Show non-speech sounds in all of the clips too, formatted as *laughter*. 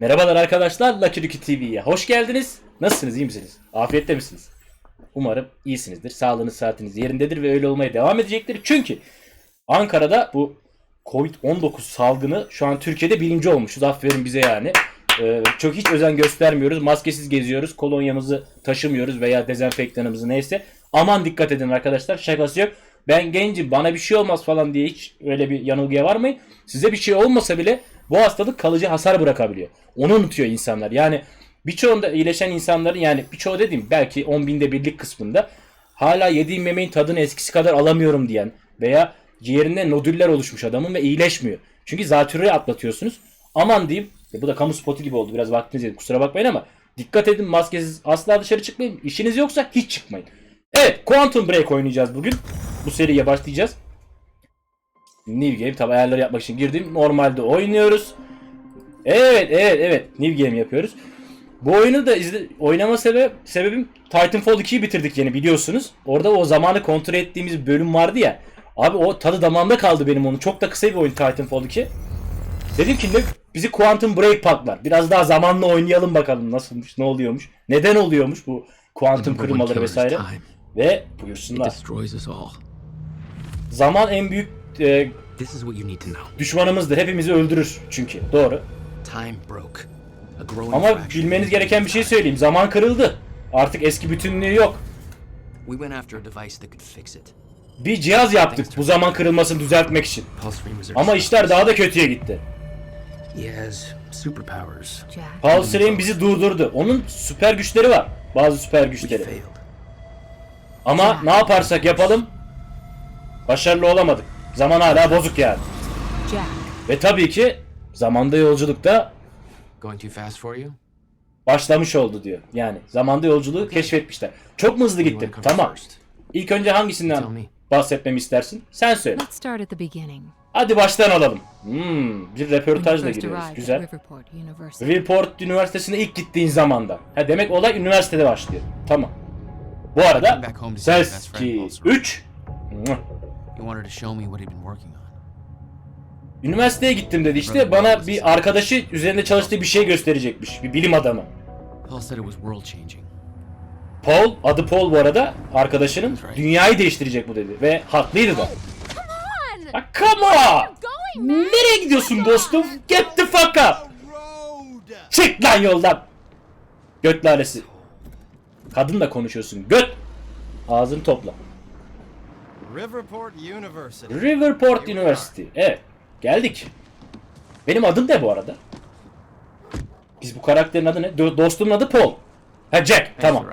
Merhabalar arkadaşlar, Lucky Lucky TV'ye hoş geldiniz. Nasılsınız, iyi misiniz? Afiyette misiniz? Umarım iyisinizdir, sağlığınız, saatiniz yerindedir ve öyle olmaya devam edecektir. Çünkü Ankara'da bu Covid-19 salgını şu an Türkiye'de birinci olmuşuz. Aferin bize yani. Ee, çok hiç özen göstermiyoruz. Maskesiz geziyoruz. Kolonyamızı taşımıyoruz veya dezenfektanımızı neyse. Aman dikkat edin arkadaşlar. Şakası yok. Ben gencim bana bir şey olmaz falan diye hiç öyle bir yanılgıya varmayın. Size bir şey olmasa bile bu hastalık kalıcı hasar bırakabiliyor. Onu unutuyor insanlar. Yani birçoğunda iyileşen insanların yani birçoğu dediğim belki 10 binde birlik kısmında hala yediğim yemeğin tadını eskisi kadar alamıyorum diyen veya ciğerinde nodüller oluşmuş adamın ve iyileşmiyor. Çünkü zatürreyi atlatıyorsunuz. Aman diyeyim. e bu da kamu spotu gibi oldu. Biraz vaktiniz yedi. Kusura bakmayın ama dikkat edin maskesiz asla dışarı çıkmayın. İşiniz yoksa hiç çıkmayın. Evet Quantum Break oynayacağız bugün. Bu seriye başlayacağız. New Game tabi ayarları yapmak için girdim. Normalde oynuyoruz. Evet evet evet New Game yapıyoruz. Bu oyunu da izle, oynama sebep, sebebim Titanfall 2'yi bitirdik yeni biliyorsunuz. Orada o zamanı kontrol ettiğimiz bölüm vardı ya. Abi o tadı damağımda kaldı benim onun. Çok da kısa bir oyun Titanfall 2. Dedim ki ne bizi Quantum Break patlar. Biraz daha zamanla oynayalım bakalım nasılmış, ne oluyormuş. Neden oluyormuş bu kuantum kırılmaları vesaire. Ve buyursunlar. Zaman en büyük e, This is what you need to know. düşmanımızdır. Hepimizi öldürür çünkü. Doğru. Time broke. A growing Ama fraction bilmeniz gereken bir şey söyleyeyim. Zaman kırıldı. Artık eski bütünlüğü yok. We went after a device that could fix it. Bir cihaz yaptık bu zaman kırılmasını düzeltmek için. Pulse Reamers are Ama işler daha da kötüye gitti. He has superpowers. Jack. Bizi durdurdu. Onun süper güçleri var. Bazı süper We güçleri. failed. Ama ne yaparsak yapalım başarılı olamadık. Zaman hala bozuk yani. Jack. Ve tabii ki zamanda yolculukta Going too fast for you? başlamış oldu diyor. Yani zamanda yolculuğu keşfetmişler. Çok mu hızlı gittim? Tamam. first? İlk önce Tell hangisinden me. bahsetmemi istersin? Sen söyle. Let's start at the beginning. Hadi baştan alalım. Hmm, bir When you röportajla first giriyoruz. arrived at Güzel. Riverport University. Wilport Üniversitesi'ne ilk gittiğin zamanda. Ha demek olay üniversitede başlıyor. Tamam. Bu arada Back home to see my best ses friend 2 Paul Sorrell. 3 He wanted to show me what he'd been working on. Üniversiteye gittim dedi işte bana bir arkadaşı üzerinde çalıştığı bir şey gösterecekmiş. Bir bilim adamı. Paul said it was world changing. Paul, adı Paul bu arada arkadaşının dünyayı değiştirecek bu dedi. Ve haklıydı da. Ha, come on! Nereye gidiyorsun dostum? Get the fuck up! Çık lan yoldan! Göt lalesi. Kadınla konuşuyorsun. Göt! Ağzını topla. Riverport University. Riverport University. Evet. Geldik. Benim adım ne bu arada? Biz bu karakterin adı ne? Do- Dostumun adı Paul. Ha Jack. Tamam.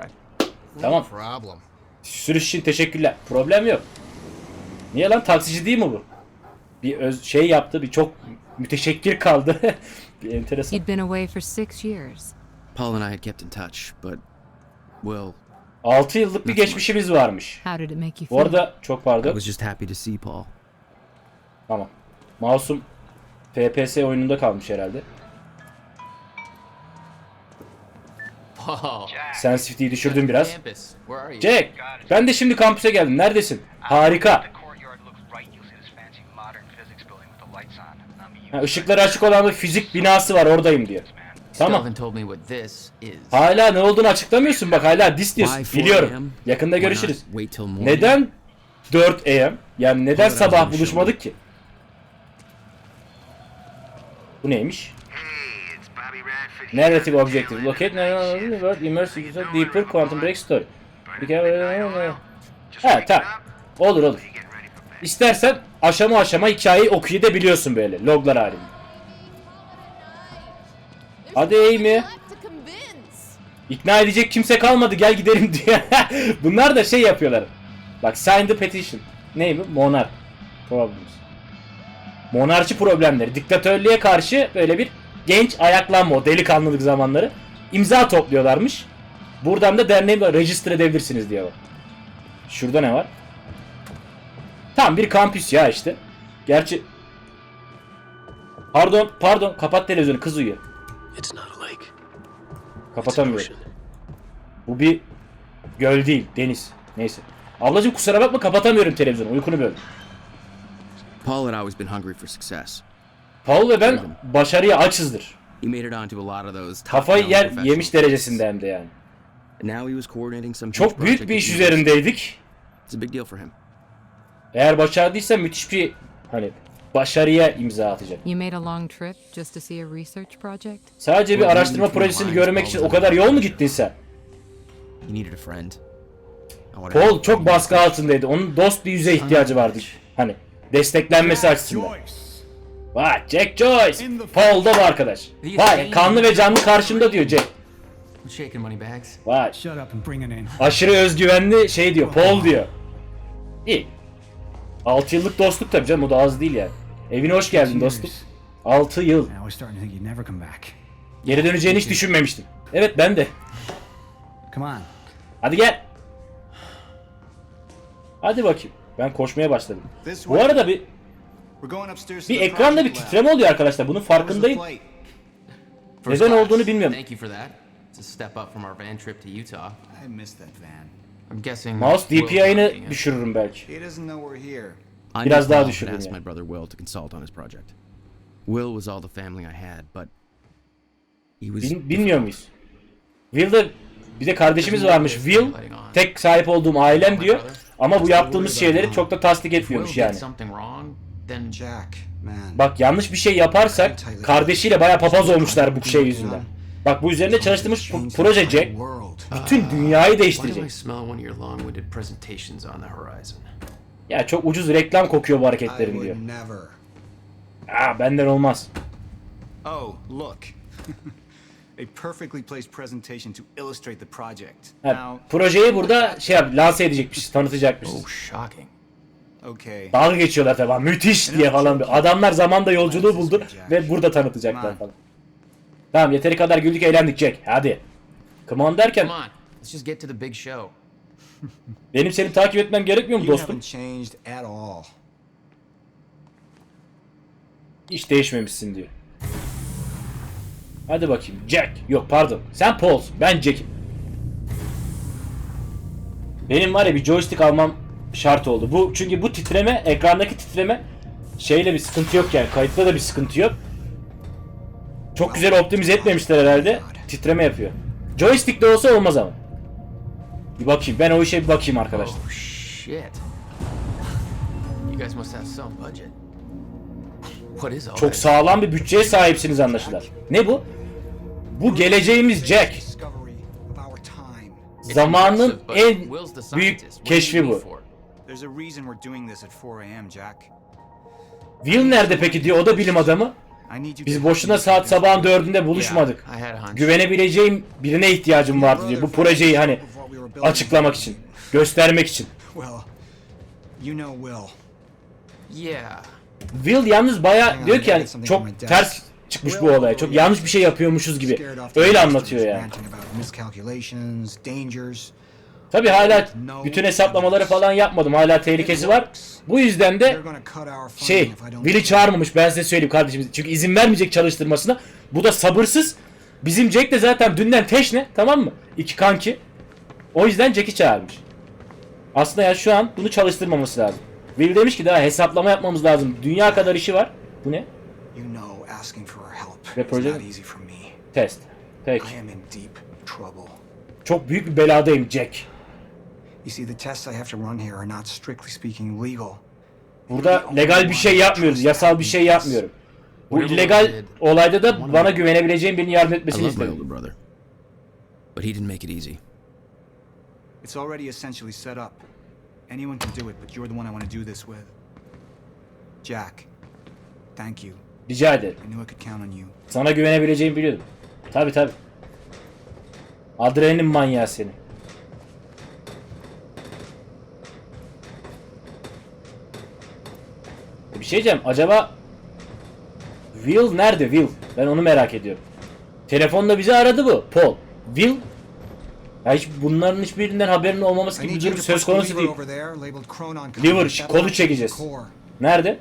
Tamam. Problem. Sürüş için teşekkürler. Problem yok. Niye lan taksici değil mi bu? Bir öz şey yaptı, bir çok müteşekkir kaldı. *laughs* bir enteresan. You'd been away for six years. Paul and I had kept in touch, but well, 6 yıllık bir geçmişimiz varmış. How did it make you Bu arada çok I pardon. was just happy to see Paul. Tamam. Mouse'um FPS oyununda kalmış herhalde. Paul. Sensitivity'yi düşürdüm biraz. Campus. Where are you? Jack, ben de şimdi kampüse geldim. Neredesin? Harika. The courtyard looks right. You'll see this fancy modern physics building with the lights on. I'm a Ha, ışıkları açık olan bir fizik binası var oradayım diyor. Tamam. haven't told me what this is. Hala ne olduğunu açıklamıyorsun bak hala dis diyorsun. Why 4 Biliyorum. Yakında görüşürüz. Neden 4 AM? Yani neden sabah buluşmadık ki? Bu neymiş? Narrative objective. Locate word immersive deeper quantum break story. Ha tamam. Olur olur. İstersen aşama aşama hikayeyi okuyabiliyorsun böyle loglar halinde. Hadi Amy. İkna edecek kimse kalmadı gel gidelim *laughs* diye. Bunlar da şey yapıyorlar. Bak sign the petition. Ne bu? Monarch. Problems. Monarşi problemleri. Diktatörlüğe karşı böyle bir genç ayaklanma o delikanlılık zamanları. imza topluyorlarmış. Buradan da derneği register edebilirsiniz diyor. Şurada ne var? Tam bir kampüs ya işte. Gerçi Pardon, pardon. Kapat televizyonu. Kız uyuyor. It's not a lake. It's an Kapatamıyorum. Bu bir göl değil, deniz. Neyse. Ablacım kusura bakma kapatamıyorum televizyonu. Uykunu böldüm. Paul had always been hungry for success. Paul ve ben başarıya açızdır. He made it onto a lot of those Kafayı yer yemiş derecesinde hem de yani. Now he was coordinating some Çok büyük bir iş üzerindeydik. It's a big deal for him. Eğer başardıysa müthiş bir hani başarıya imza atacak. You made a long trip just to see a research project? Sadece bir araştırma projesini görmek için o kadar yol mu gittin sen? Needed a friend. Paul çok baskı altındaydı. Onun dost bir yüze ihtiyacı vardı. Hani desteklenmesi açısından. Vay Jack Joyce. Paul da bu arkadaş. Vay kanlı ve canlı karşımda diyor Jack. Vay aşırı özgüvenli şey diyor Paul diyor. İyi. 6 yıllık dostluk tabii canım o da az değil yani. Evine hoş geldin dostum. 6 yıl. Geri döneceğini hiç düşünmemiştim. Evet ben de. Come on. Hadi gel. Hadi bakayım. Ben koşmaya başladım. Bu arada bir bir ekranda bir titreme oluyor arkadaşlar. Bunun farkındayım. Neden olduğunu bilmiyorum. Mouse DPI'ını düşürürüm belki. Biraz daha asked yani. my brother Will to consult on his project. Will was all the family I had, but he was Bil- bilmiyor muyuz? Will'de bir de kardeşimiz varmış. Will tek sahip olduğum ailem diyor. Ama bu yaptığımız şeyleri çok da tasdik Will etmiyormuş yani. Bak yanlış bir şey yaparsak kardeşiyle bayağı papaz olmuşlar bu şey yüzünden. Bak bu üzerinde çalıştığımız pro- proje Jack bütün dünyayı do I değiştirecek. Ya çok ucuz reklam kokuyor bu hareketlerin diyor. never. Aa benden olmaz. Oh, look. *laughs* A perfectly placed presentation to illustrate the project. Ha, projeyi burada şey yap, lanse edecekmişiz, tanıtacakmışız. Oh, shocking. okay. Dalga geçiyorlar tabi müthiş diye falan. Adamlar zamanda yolculuğu buldu ve burada tanıtacaklar falan. Tamam yeteri kadar güldük eğlendik Jack. Hadi. Come on derken Come on, let's just get to the big show. Benim seni takip etmem gerekmiyor mu dostum? Hiç değişmemişsin diyor. Hadi bakayım. Jack. Yok pardon. Sen Paul. Ben Jack'im. Benim var ya bir joystick almam şart oldu. Bu çünkü bu titreme, ekrandaki titreme şeyle bir sıkıntı yok yani. Kayıtta da bir sıkıntı yok. Çok güzel optimize etmemişler herhalde. Titreme yapıyor. Joystick de olsa olmaz ama. Bir bakayım. Ben o işe bir bakayım arkadaşlar. Oh shit. You guys must have some budget. What is all Çok sağlam bir bütçeye sahipsiniz anlaşılan. Ne bu? Bu geleceğimiz Jack. Zamanın en büyük keşfi bu. There's a reason we're doing this at 4 a.m., Jack. Will nerede peki diyor. O da bilim adamı. Biz boşuna saat sabahın dördünde buluşmadık. Güvenebileceğim birine ihtiyacım vardı diyor. Bu projeyi hani açıklamak için, göstermek için. Well, you know Will. Yeah. Will yalnız baya diyor ki yani çok ters çıkmış bu olaya. Çok yanlış bir şey yapıyormuşuz gibi. Öyle anlatıyor yani. Tabi hala bütün hesaplamaları falan yapmadım. Hala tehlikesi var. Bu yüzden de şey Will'i çağırmamış ben size söyleyeyim kardeşim. Çünkü izin vermeyecek çalıştırmasına. Bu da sabırsız. Bizim Jack de zaten dünden teşne tamam mı? İki kanki. O yüzden Jack'i çağırmış. Aslında ya şu an bunu çalıştırmaması lazım. Will demiş ki daha hesaplama yapmamız lazım. Dünya kadar işi var. Bu ne? You know asking for our help Ve proje- not easy for me. Test. Peki. I am in deep trouble. Çok büyük bir beladayım Jack. You see, the tests I have to run here are not strictly speaking legal. Burada legal bir şey yapmıyoruz. Yasal bir şey yapmıyorum. Bu illegal olayda da bana güvenebileceğim birinin yardım etmesini istedim. but he didn't make it easy. It's already essentially set up. Anyone can do it, but you're the one I want to do this with. Jack, thank you. Rica ederim. I knew I could count on you. Sana güvenebileceğimi biliyordum. Tabi tabi. Adrenalin manyağı seni. Bir şey diyeceğim. Acaba Will nerede Will? Ben onu merak ediyorum. Telefonda bizi aradı bu. Paul. Will ya hiç bunların hiçbirinden haberinin olmaması gibi bir durum söz konusu değil. Lever, kolu çekeceğiz. Nerede?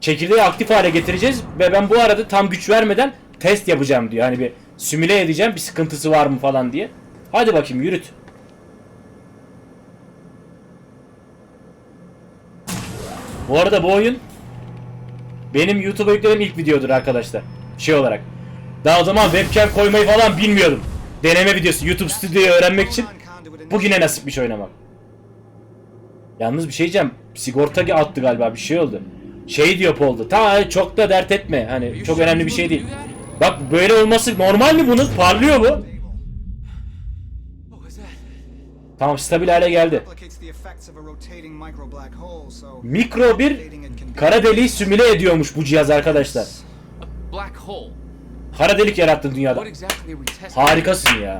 Çekirdeği aktif hale getireceğiz ve ben bu arada tam güç vermeden test yapacağım diyor. Hani bir simüle edeceğim bir sıkıntısı var mı falan diye. Hadi bakayım yürüt. Bu arada bu oyun benim YouTube'a yüklediğim ilk videodur arkadaşlar. Şey olarak. Daha o zaman webcam koymayı falan bilmiyordum. Deneme videosu YouTube Studio'yu öğrenmek için bugüne nasipmiş oynamak. Yalnız bir şey diyeceğim. Sigorta attı galiba bir şey oldu. Şey diyor Paul'da. Ta çok da dert etme. Hani çok önemli bir şey değil. Bak böyle olması normal mi bunun? Parlıyor bu. Tamam stabil hale geldi. Mikro bir kara deliği simüle ediyormuş bu cihaz arkadaşlar. Kara delik yarattın dünyada. Harikasın ya.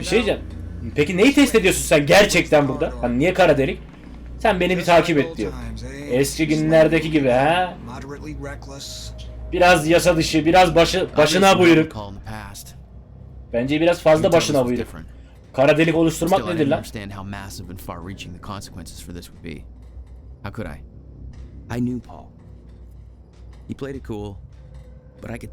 Bir şey diyeceğim. Peki neyi test ediyorsun sen gerçekten burada? Hani niye kara delik? Sen beni bir takip et diyor. Eski günlerdeki gibi ha? Biraz yasa dışı, biraz başı, başına buyruk. Bence biraz fazla başına buyruk. Kara delik oluşturmak nedir lan? I knew Paul. He played it cool, but I could tell.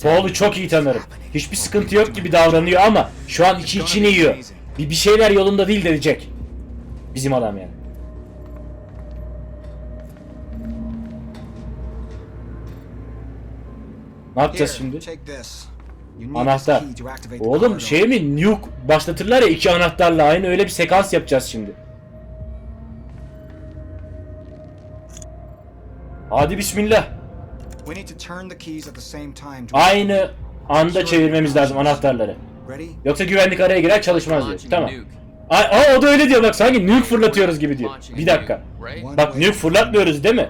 Paul'u çok iyi tanırım. Hiçbir sıkıntı yok gibi davranıyor ama şu an içi içini yiyor. Bir, bir şeyler yolunda değil diyecek. Bizim adam yani. Ne yapacağız şimdi? Anahtar. Oğlum şey mi nuke başlatırlar ya iki anahtarla aynı öyle bir sekans yapacağız şimdi. Hadi bismillah. We need to turn the keys at the same time to Aynı anda çevirmemiz lazım anahtarları. Ready? Yoksa güvenlik araya girer çalışmaz diyor. Tamam. Ay, aa, o da öyle diyor bak sanki nuke fırlatıyoruz gibi diyor. Bir dakika. Bak nuke fırlatmıyoruz değil mi?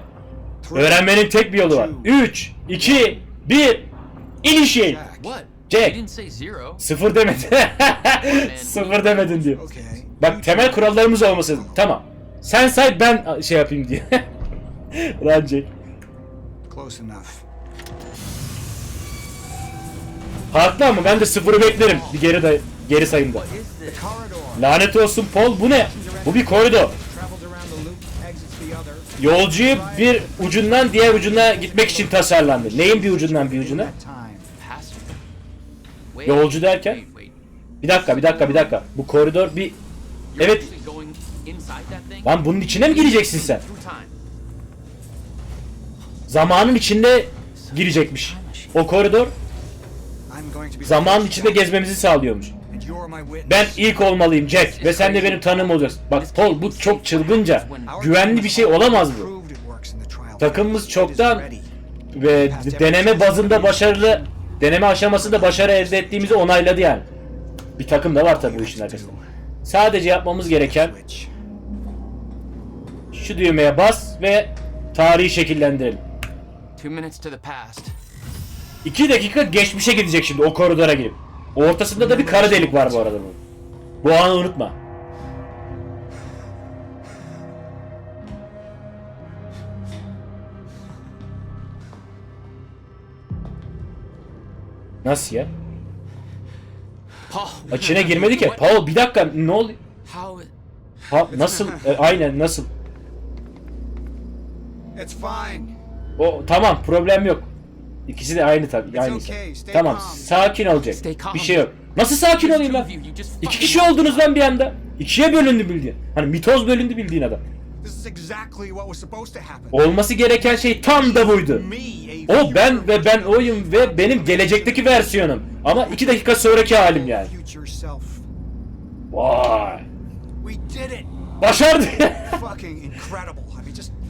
Öğrenmenin tek bir yolu var. 3, 2, 1, initiate. Jack. Sıfır demedin. *laughs* Sıfır demedin diyor. Bak temel kurallarımız olması. Tamam. Sen say ben şey yapayım diye. *laughs* Lan Jack. Close enough. Haklı ama ben de sıfırı beklerim. Bir geri day geri sayımda. Is this? Corridor. Lanet olsun Paul bu ne? Bu bir koridor. Yolcuyu bir ucundan diğer ucuna gitmek için tasarlandı. Neyin bir ucundan bir ucuna? Yolcu derken? Bir dakika bir dakika bir dakika. Bu koridor bir... Evet. Lan bunun içine mi gireceksin sen? Zamanın içinde girecekmiş. O koridor zamanın içinde gezmemizi sağlıyormuş. Ben ilk olmalıyım Jack ve sen de benim tanığım olacaksın. Bak Paul bu çok çılgınca. Güvenli bir şey olamaz bu. Takımımız çoktan. Ve deneme bazında başarılı, deneme aşamasında başarı elde ettiğimizi onayladı yani. Bir takım da var tabii bu işin arkasında. Sadece yapmamız gereken şu düğmeye bas ve tarihi şekillendirelim. Two minutes to the past. 2 dakika geçmişe gidecek şimdi o koridora girip. Ortasında da bir kara delik var bu arada bu. Bu anı unutma. Nasıl ya? Paul. İçine girmedik ya. Paul bir dakika ne? How? Ha, nasıl? *laughs* E, aynen nasıl? It's fine. O tamam problem yok. İkisi de aynı tabii. Aynı. Tamam sakin olacak. Bir şey yok. Nasıl sakin olayım lan? You, you just İki kişi oldunuz lan bir anda. İkiye bölündü bildiğin. Hani mitoz bölündü bildiğin adam. Olması gereken şey tam da buydu. O ben ve ben oyum ve benim gelecekteki versiyonum. Ama iki dakika sonraki halim yani. Vay. Başardı.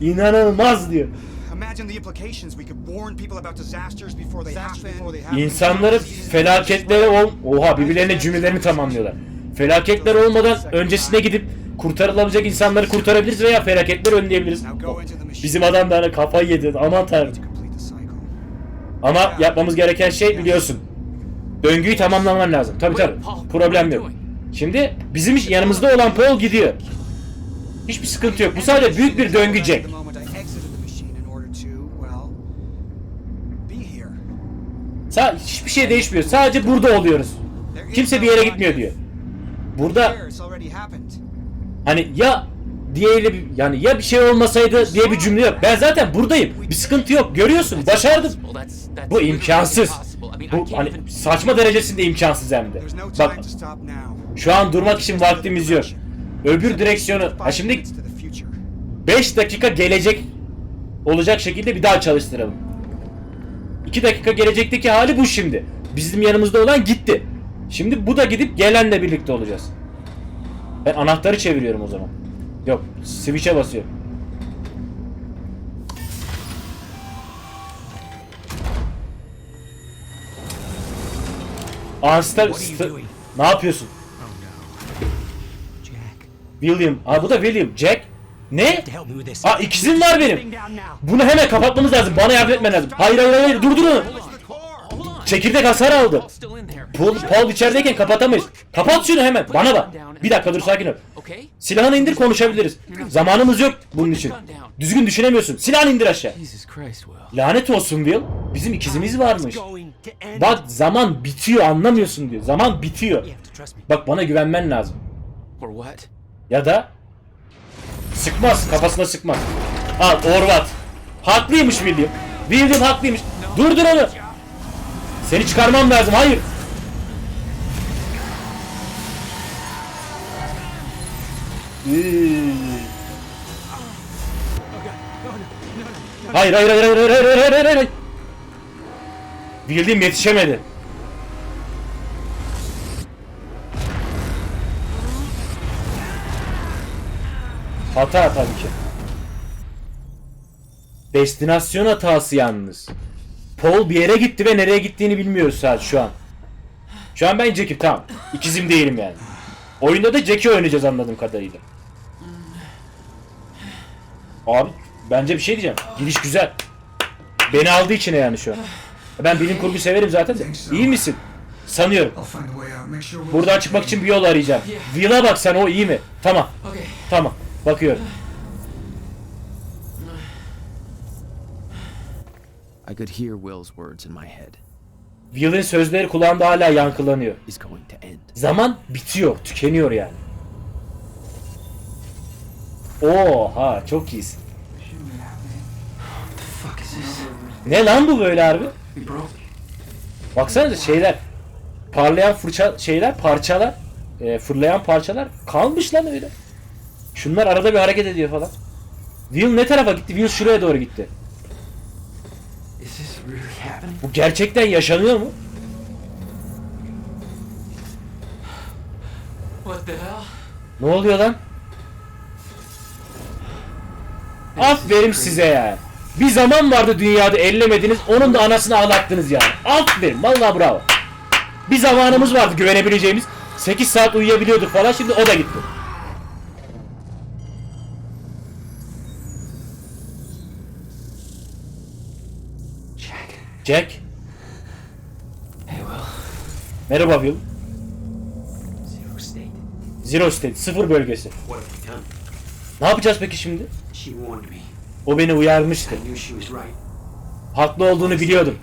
İnanılmaz diyor. İmagine the implications. We could warn people about disasters before they happen. İnsanları felaketlere ol... Oha birbirlerine cümlelerini tamamlıyorlar. Felaketler olmadan öncesine gidip kurtarılabilecek insanları kurtarabiliriz veya felaketleri önleyebiliriz. Bizim adam da hani kafayı yedi. Aman tanrım. Ama yapmamız gereken şey biliyorsun. Döngüyü tamamlaman lazım. Tabii tabii. Problem yok. Şimdi bizim yanımızda olan Paul gidiyor. Hiçbir sıkıntı yok. Bu sadece büyük bir döngü Jack. The moment I exited the machine in order to, well, be here. Sa hiçbir şey değişmiyor. Sadece burada oluyoruz. Kimse bir yere gitmiyor diyor. Burada hani ya diye bir- yani ya bir şey olmasaydı diye bir cümle yok. Ben zaten buradayım. Bir sıkıntı yok. Görüyorsun. Başardım. Bu imkansız. Bu hani saçma derecesinde imkansız hem de. Bak şu an durmak için vaktimiz yok. Öbür direksiyonu ha şimdi minutes to the future. 5 dakika gelecek olacak şekilde bir daha çalıştıralım. 2 dakika gelecekteki hali bu şimdi. Bizim yanımızda olan gitti. Şimdi bu da gidip gelenle birlikte olacağız. Ben anahtarı çeviriyorum o zaman. Yok, switch'e basıyorum. Doing? ne yapıyorsun? Jack, William. Aa bu da William. Jack. Ne? Aa ikizim var benim. Bunu hemen kapatmamız lazım. Bana yardım etmen lazım. Hayır hayır hayır durdur onu. Çekirdek hasar aldı. Paul, Paul içerideyken kapatamayız. Kapat şunu hemen. Bana bak. Bir dakika dur sakin ol. Silahını indir konuşabiliriz. Zamanımız yok bunun için. Düzgün düşünemiyorsun. Silahını indir aşağı. Lanet olsun Will. Bizim ikizimiz varmış. Bak zaman bitiyor anlamıyorsun diyor. Zaman bitiyor. Bak bana güvenmen lazım. Ya da sıkmaz kafasına sıkmaz. Al Orvat. Haklıymış William. William haklıymış. Durdur onu. Seni çıkarmam lazım. Hayır. Hayır hayır hayır hayır hayır hayır hayır hayır hayır. William yetişemedi. Hata tabii ki. Destinasyon hatası yalnız. Paul bir yere gitti ve nereye gittiğini bilmiyoruz sadece şu an. Şu an ben Jack'im tamam. İkizim değilim yani. Oyunda da Jack'i oynayacağız anladığım kadarıyla. Abi bence bir şey diyeceğim. Giriş güzel. Beni aldı içine yani şu an. Ben bilim kurgu severim zaten. İyi misin? Sanıyorum. Buradan çıkmak için bir yol arayacağım. Will'a bak sen o iyi mi? Tamam. Tamam. Bakıyorum. I could hear Will's words in my head. Will'in sözleri kulağımda hala yankılanıyor. Is going to end. Zaman bitiyor, tükeniyor yani. Oha, çok iyisin. Fuck is this? Ne lan bu böyle broke. Baksanıza şeyler. Parlayan fırça şeyler, parçalar, e, fırlayan parçalar kalmış lan öyle. Şunlar arada bir hareket ediyor falan. Will ne tarafa gitti? Will şuraya doğru gitti. Bu gerçekten yaşanıyor mu? What the hell? Ne oluyor lan? Aferin size ya. Bir zaman vardı dünyada ellemediniz, onun da anasını ağlattınız yani. Aferin, vallahi bravo. Bir zamanımız vardı güvenebileceğimiz. 8 saat uyuyabiliyorduk falan, şimdi o da gitti. Jack. Hey, Will. merhaba Will. Zero state. Zero State, sıfır bölgesi. What have we done? Ne yapacağız peki şimdi? She warned me. O beni uyarmıştı. Haklı olduğunu biliyordum.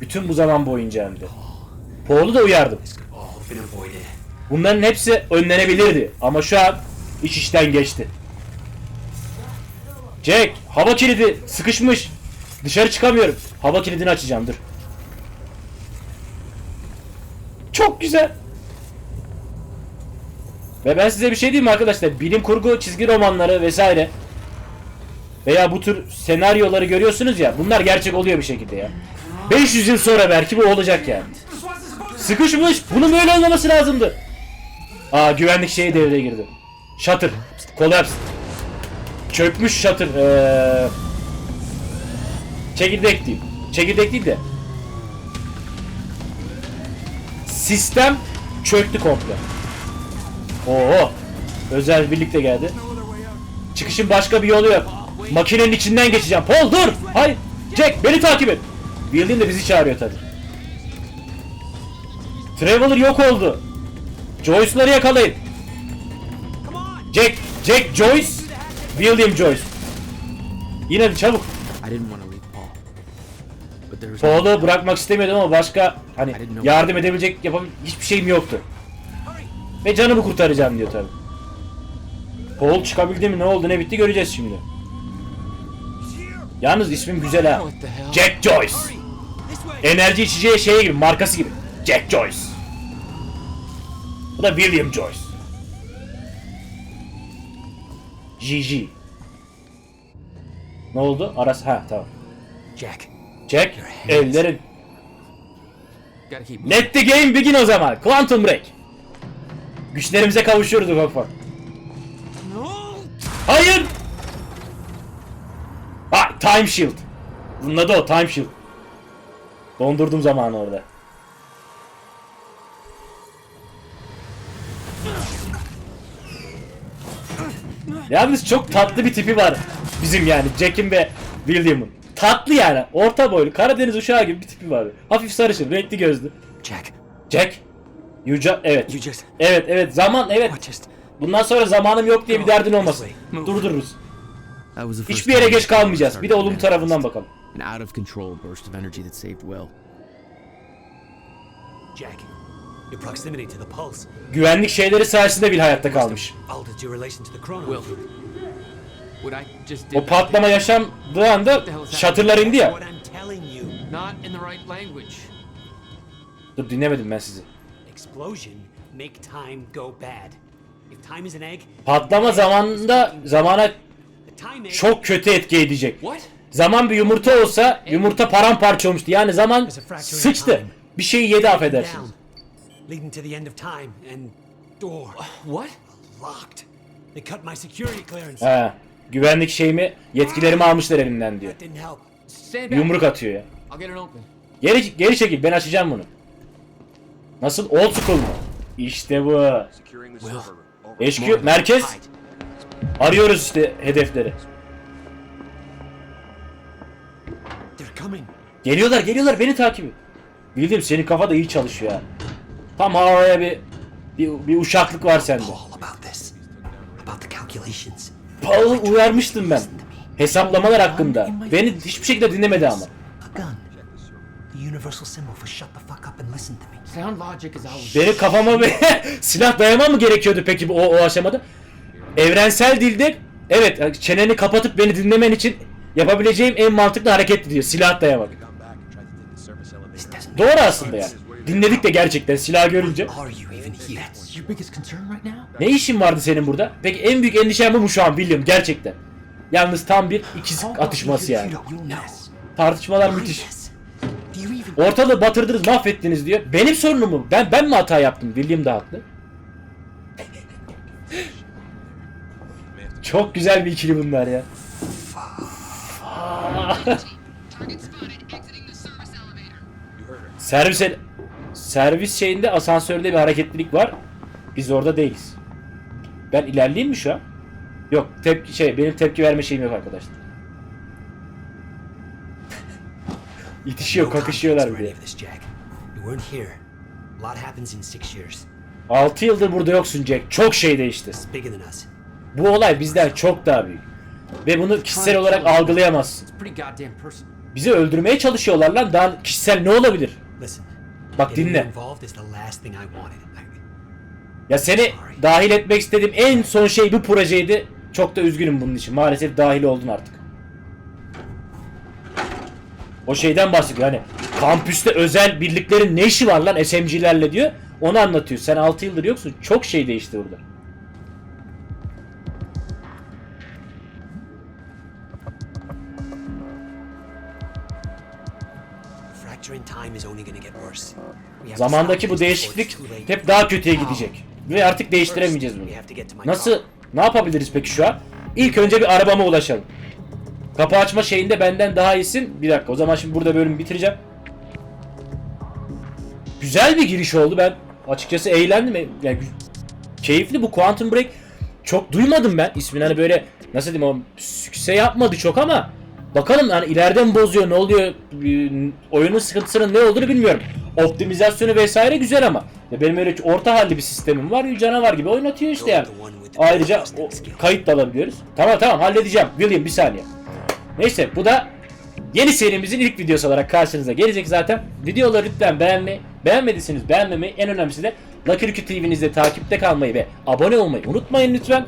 Bütün bu zaman boyunca hem de. Paul'u da uyardım. Bunların hepsi önlenebilirdi ama şu an iş işten geçti. Jack, hava kilidi sıkışmış. Dışarı çıkamıyorum. Hava kilidini açacağım dur. Çok güzel. Ve ben size bir şey diyeyim mi arkadaşlar? Bilim kurgu çizgi romanları vesaire veya bu tür senaryoları görüyorsunuz ya bunlar gerçek oluyor bir şekilde ya. 500 yıl sonra belki bu olacak yani. Sıkışmış. Bunun böyle olmaması lazımdı. Aa güvenlik şeyi devreye girdi. Shutter. Collapse. Çökmüş shutter. Ee... Çekirdek değil. Çekirdek değil de. Sistem çöktü komple. Oo. Özel birlikte geldi. Çıkışın başka bir yolu yok. Makinenin içinden geçeceğim. Paul dur. Hayır. Jack beni takip et. William de bizi çağırıyor tabii. Traveler yok oldu. Joyce'ları yakalayın. Jack, Jack Joyce, William Joyce. Yine de çabuk. Paul'u bırakmak istemiyordum ama başka hani yardım edebilecek yapabilecek hiçbir şeyim yoktu. Ve canımı kurtaracağım diyor tabi. Paul çıkabildi mi ne oldu ne bitti göreceğiz şimdi. Yalnız ismim güzel ha. Jack Joyce. Enerji içeceği şey gibi markası gibi. Jack Joyce. Bu da William Joyce. GG. Ne oldu? Aras ha tamam. Jack, Jack keep Let the game begin o zaman. Quantum Break. Güçlerimize kavuşuyoruz ufak ufak. Hayır. Ha Time Shield. Bunun adı o Time Shield. Dondurdum zamanı orada. Yalnız çok tatlı bir tipi var. Bizim yani Jack'in ve William'ın. Tatlı yani. Orta boylu. Karadeniz uşağı gibi bir tipi var. Hafif sarışın. Renkli gözlü. Jack, Jack. Yuca evet. you just. Evet evet zaman evet. Just. Bundan sonra zamanım yok diye bir derdin olmasın. Durdururuz. Hiçbir yere geç kalmayacağız. Bir de olumlu tarafından bakalım. An out of control burst of energy that saved Will. Jack, your proximity to the pulse Güvenlik şeyleri sayesinde bir hayatta kalmış. altered your relation to the chrono. Will. O patlama yaşandığı anda şatırlar indi ya. Dur dinlemedim ben sizi. explosion make time go bad. If time is an egg, Patlama zamanında zamana çok kötü etki edecek. What? Zaman bir yumurta olsa yumurta paramparça olmuştu. Yani zaman sıçtı. Bir şeyi yedi affedersiniz. down, leading to the end of time and door What? locked. They cut my security clearance. He. Güvenlik şeyimi yetkilerimi almışlar elimden diyor. Yumruk atıyor ya. Geri, geri çekil ben açacağım bunu. Nasıl? Old school mu? İşte bu. HQ merkez. Arıyoruz işte hedefleri. Geliyorlar geliyorlar beni takip et. Bildim senin kafa da iyi çalışıyor ha. Tam havaya bir, bir, bir uşaklık var sende. Paul'u uyarmıştım ben. Hesaplamalar hakkında. Beni hiçbir şekilde dinlemedi ama. Benim kafama bir *laughs* silah dayamam mı gerekiyordu peki o, o aşamada? Evrensel dilde evet çeneni kapatıp beni dinlemen için yapabileceğim en mantıklı hareketti diyor. Silah dayamak. Doğru aslında yani. Dinledik de gerçekten silah görünce. Ne işin vardı senin burada? Peki en büyük endişen bu mu şu an William gerçekten? Yalnız tam bir ikiz atışması yani. Tartışmalar müthiş. Ortalığı batırdınız, mahvettiniz diyor. Benim sorunum mu? Ben ben mi hata yaptım? William da haklı. Çok güzel bir ikili bunlar ya. servis el- servis şeyinde asansörde bir hareketlilik var. Biz orada değiliz. Ben ilerleyeyim mi şu an? Yok, tepki şey benim tepki verme şeyim yok arkadaşlar. *laughs* İtişiyor, kakışıyorlar years. 6 yıldır burada yoksun Jack. Çok şey değişti. Bu olay bizden çok daha büyük. Ve bunu kişisel olarak algılayamazsın. Bizi öldürmeye çalışıyorlar lan. Daha kişisel ne olabilir? Listen. Bak dinle. involved is the last thing I wanted. I, Ya seni dahil etmek istediğim en son şey bu projeydi. Çok da üzgünüm bunun için. Maalesef dahil oldun artık. O şeyden bahsediyor hani kampüste özel birliklerin ne işi var lan SMG'lerle diyor. Onu anlatıyor. Sen 6 yıldır yoksun. Çok şey değişti burada. Zamandaki bu değişiklik hep daha kötüye gidecek. Ve artık değiştiremeyeceğiz bunu. Nasıl? Ne yapabiliriz peki şu an? İlk önce bir arabama ulaşalım. Kapı açma şeyinde benden daha iyisin. Bir dakika o zaman şimdi burada bölümü bitireceğim. Güzel bir giriş oldu ben. Açıkçası eğlendim. Yani gü- keyifli bu Quantum Break. Çok duymadım ben ismini hani böyle nasıl diyeyim o sükse yapmadı çok ama bakalım hani ileride mi bozuyor ne oluyor oyunun sıkıntısının ne olduğunu bilmiyorum. Optimizasyonu vesaire güzel ama Ya benim öyle orta halli bir sistemim var canavar gibi oynatıyor işte yani. Ayrıca o, kayıt da alabiliyoruz. Tamam tamam halledeceğim. William bir saniye. Neyse bu da yeni serimizin ilk videosu olarak karşınıza gelecek zaten. Videoları lütfen beğenmeyi, beğenmediyseniz beğenmemeyi, en önemlisi de Lucky Lucky TV'nizde takipte kalmayı ve abone olmayı unutmayın lütfen.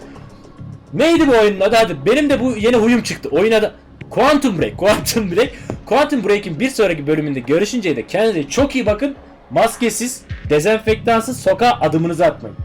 Neydi bu oyunun adı? Benim de bu yeni huyum çıktı. Oyun adı Quantum Break. Quantum Break. Quantum Break'in bir sonraki bölümünde görüşünceye de kendinize çok iyi bakın. Maskesiz, dezenfektansız sokağa adımınızı atmayın.